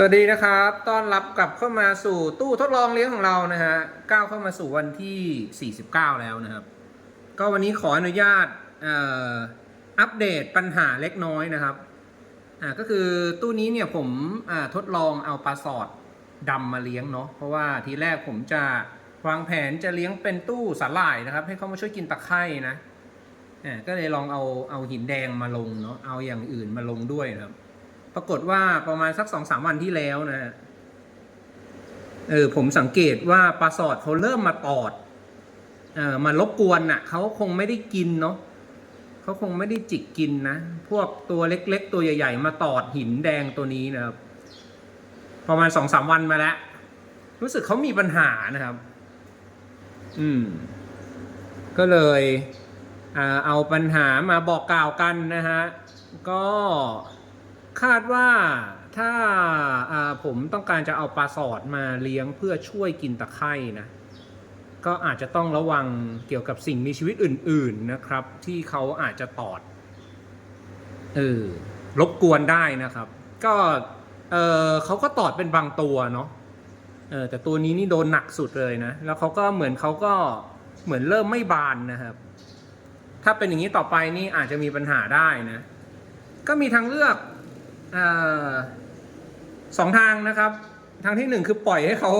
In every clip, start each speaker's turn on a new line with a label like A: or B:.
A: สวัสดีนะครับ ต้อนรับกลับเข้ามาสู่ตู้ทดลองเลี้ยงของเรานะฮะ ก้าวเข้ามาสู่วันที่ 49 แล้วนะครับ ก็วันนี้ขออนุญาตอัปเดตปัญหาเล็กน้อยนะครับ อ่า ก็คือตู้นี้เนี่ยผมอ่าทดลองเอาปลาสอดดำมาเลี้ยงเนาะ เพราะว่าทีแรกผมจะวางแผนจะเลี้ยงเป็นตู้สาหร่ายนะครับ ให้เขามาช่วยกินตะไคร่นะ อ่า ก็เลยลองเอาเอาหินแดงมาลงเนาะ เอาอย่างอื่นมาลงด้วยนะครับ ปรากฏว่าประมาณสักสองสามวันที่แล้วนะ เออผมสังเกตว่าปลาสอดเขาเริ่มมาตอด เออมารบกวนน่ะเขาคงไม่ได้กินเนาะเขาคงไม่ได้จิกกินนะ พวกตัวเล็กๆ ตัวใหญ่ๆ มาตอดหินแดงตัวนี้นะครับ ประมาณสองสามวันมาแล้ว รู้สึกเขามีปัญหานะครับ อืม ก็เลยเอาปัญหามาบอกกล่าวกันนะฮะ ก็ คาดว่าถ้าาผมต้องการจะเอาปลาสอดมาเลี้ยงเพื่อช่วยกินตะไคร่นะ ก็อาจจะต้องระวังเกี่ยวกับสิ่งมีชีวิตอื่น ๆนะครับ ที่เขาอาจจะตอดเออรบกวนได้นะครับ ก็เออเขาก็ตอดเป็นบางตัวเนาะเออแต่ตัวนี้นี่โดนหนักสุดเลยนะ แล้วเขาก็เหมือนเขาก็เหมือนเริ่มไม่บานนะครับ ถ้าเป็นอย่างนี้ต่อไปนี่อาจจะมีปัญหาได้นะ ก็มีทางเลือก สองทางนะครับ ทางที่หนึ่งคือปล่อยให้เขา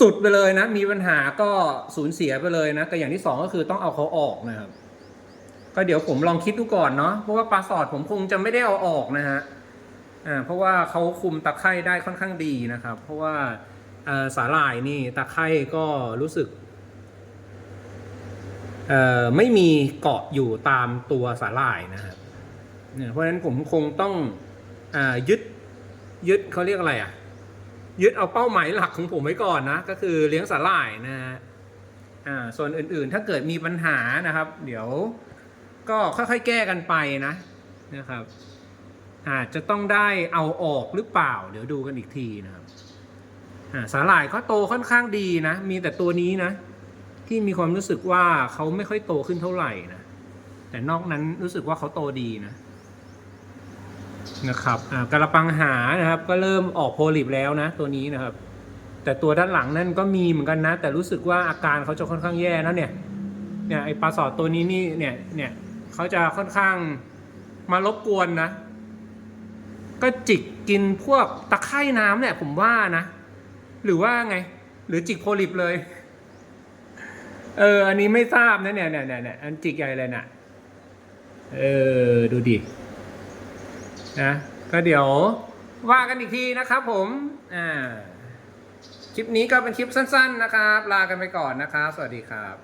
A: สุดไปเลยนะ มีปัญหาก็สูญเสียไปเลยนะแต่อย่างที่สองก็คือต้องเอาเขาออกนะครับ ก็เดี๋ยวผมลองคิดดูก่อนเนาะเพราะว่าปลาสอดผมคงจะไม่ได้เอาออกนะฮะอ่าเพราะว่าเขาคุมตะไคร่ได้ค่อนข้างดีนะครับ เพราะว่าสาหร่ายนี่ตะไคร่ก็รู้สึกไม่มีเกาะอยู่ตามตัวสาหร่ายนะครับ เนี่ยเพราะฉะนั้นผมคงต้องอยึดยึดเขาเรียกอะไรอะ ยึดเอาเป้าหมายหลักของผมไว้ก่อนนะ ก็คือเลี้ยงสาหร่ายนะฮะอ่าส่วนอื่นๆ ถ้าเกิดมีปัญหานะครับ เดี๋ยวก็ค่อยๆแก้กันไปนะนะครับ อาจจะต้องได้เอาออกหรือเปล่า เดี๋ยวดูกันอีกทีนะครับอ่าสาหร่ายก็โตค่อนข้างดีนะ มีแต่ตัวนี้นะ ที่มีความรู้สึกว่าเขาไม่ค่อยโตขึ้นเท่าไหร่นะแต่นอกนั้นรู้สึกว่าเขาโตดีนะ นะครับอ่ากระปังหานะครับก็เริ่มออกโพลิปแล้วนะตัวนี้นะครับ แต่ตัวด้านหลังนั่นก็มีเหมือนกันนะ แต่รู้สึกว่าอาการเขาจะค่อนข้างแย่นะเนี่ยเนี่ยไอปลาสอดตัวนี้นี่เนี่ยเนี่ยเขาจะค่อนข้างมารบกวนนะ ก็จิกกินพวกตะไคร่น้ำเนี่ยผมว่านะ หรือว่าไง หรือจิกโพลิปเลย เออ อันนี้ไม่ทราบนะเนี่ยเนี่ยเนี่ยเนี่ยอันจิกใหญ่เลยน่ะ เออ ดูดิ นะก็เดี๋ยวว่ากันอีกทีนะครับผมอ่าคลิปนี้ก็เป็นคลิปสั้น ๆนะครับ ลากันไปก่อนนะครับ สวัสดีครับ